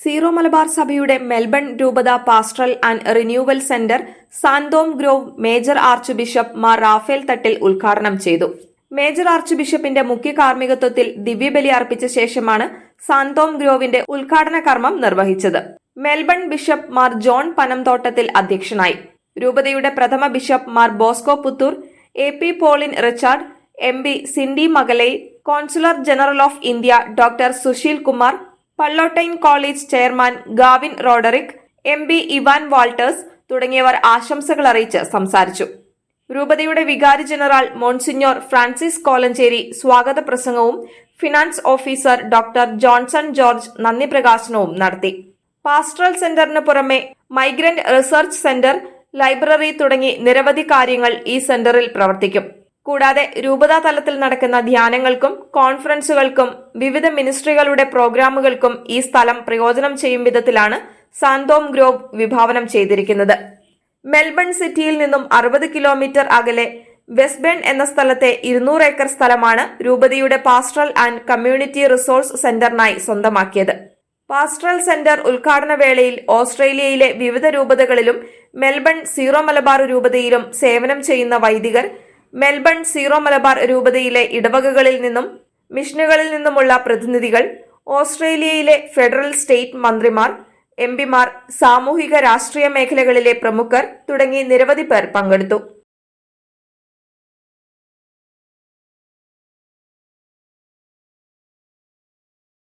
Zero Malabar സഭയുടെ Melbourne രൂപത pastoral and renewal centre Santhome grove major archbishop Mar Raphael Thattil ഉദ്ഘാടനം ചെയ്തു. Major arch ബിഷപ്പിന്റെ മുഖ്യ കാർമ്മികത്വത്തിൽ ദിവ്യബലി അർപ്പിച്ച ശേഷമാണ് സാന്തോം ഗ്രോവിന്റെ ഉദ്ഘാടന കർമ്മം നിർവഹിച്ചത്. Melbourne bishop Mar John Panamthottathil അധ്യക്ഷനായി. രൂപതയുടെ പ്രഥമ bishop Mar Bosco Puthur A P Pauline Richard M P Cindy McLeay consular general of India doctor Sushil Kumar Pallottine college chairman Gavin Roderick M B Evan Walters തുടങ്ങിയവർ ആശംസകൾ അറിയിച്ച് സംസാരിച്ചു. രൂപതയുടെ വികാരി general monsignor Francis Kolenchery സ്വാഗത പ്രസംഗവും finance officer doctor Johnson George നന്ദി പ്രകാശനവും നടത്തി. പാസ്റ്ററൽ സെന്ററിന് പുറമെ മൈഗ്രന്റ് റിസർച്ച് സെന്റർ ലൈബ്രറി തുടങ്ങി നിരവധി കാര്യങ്ങൾ ഈ സെന്ററിൽ പ്രവർത്തിക്കും. കൂടാതെ രൂപതാ തലത്തിൽ നടക്കുന്ന ധ്യാനങ്ങൾക്കും കോൺഫറൻസുകൾക്കും വിവിധ മിനിസ്ട്രികളുടെ പ്രോഗ്രാമുകൾക്കും ഈ സ്ഥലം പ്രയോജനം ചെയ്യും വിധത്തിലാണ് സാന്തോം ഗ്രോവ് വിഭാവനം ചെയ്തിരിക്കുന്നത്. മെൽബൺ സിറ്റിയിൽ നിന്നും അറുപത് കിലോമീറ്റർ അകലെ വെസ്റ്റ്ബേൺ എന്ന സ്ഥലത്തെ ഇരുന്നൂറ് ഏക്കർ സ്ഥലമാണ് രൂപതയുടെ പാസ്ട്രൽ ആൻഡ് കമ്മ്യൂണിറ്റി റിസോഴ്സ് സെന്ററിനായി സ്വന്തമാക്കിയത്. പാസ്ട്രൽ സെന്റർ ഉദ്ഘാടന വേളയിൽ ഓസ്ട്രേലിയയിലെ വിവിധ രൂപതകളിലും മെൽബൺ സീറോ മലബാർ രൂപതയിലും സേവനം ചെയ്യുന്ന വൈദികർ മെൽബൺ സീറോ മലബാർ രൂപതയിലെ ഇടവകകളിൽ നിന്നും മിഷനുകളിൽ നിന്നുമുള്ള പ്രതിനിധികൾ ഓസ്ട്രേലിയയിലെ ഫെഡറൽ സ്റ്റേറ്റ് മന്ത്രിമാർ എംപിമാർ സാമൂഹിക രാഷ്ട്രീയ മേഖലകളിലെ പ്രമുഖർ തുടങ്ങി നിരവധി പേർ പങ്കെടുത്തു.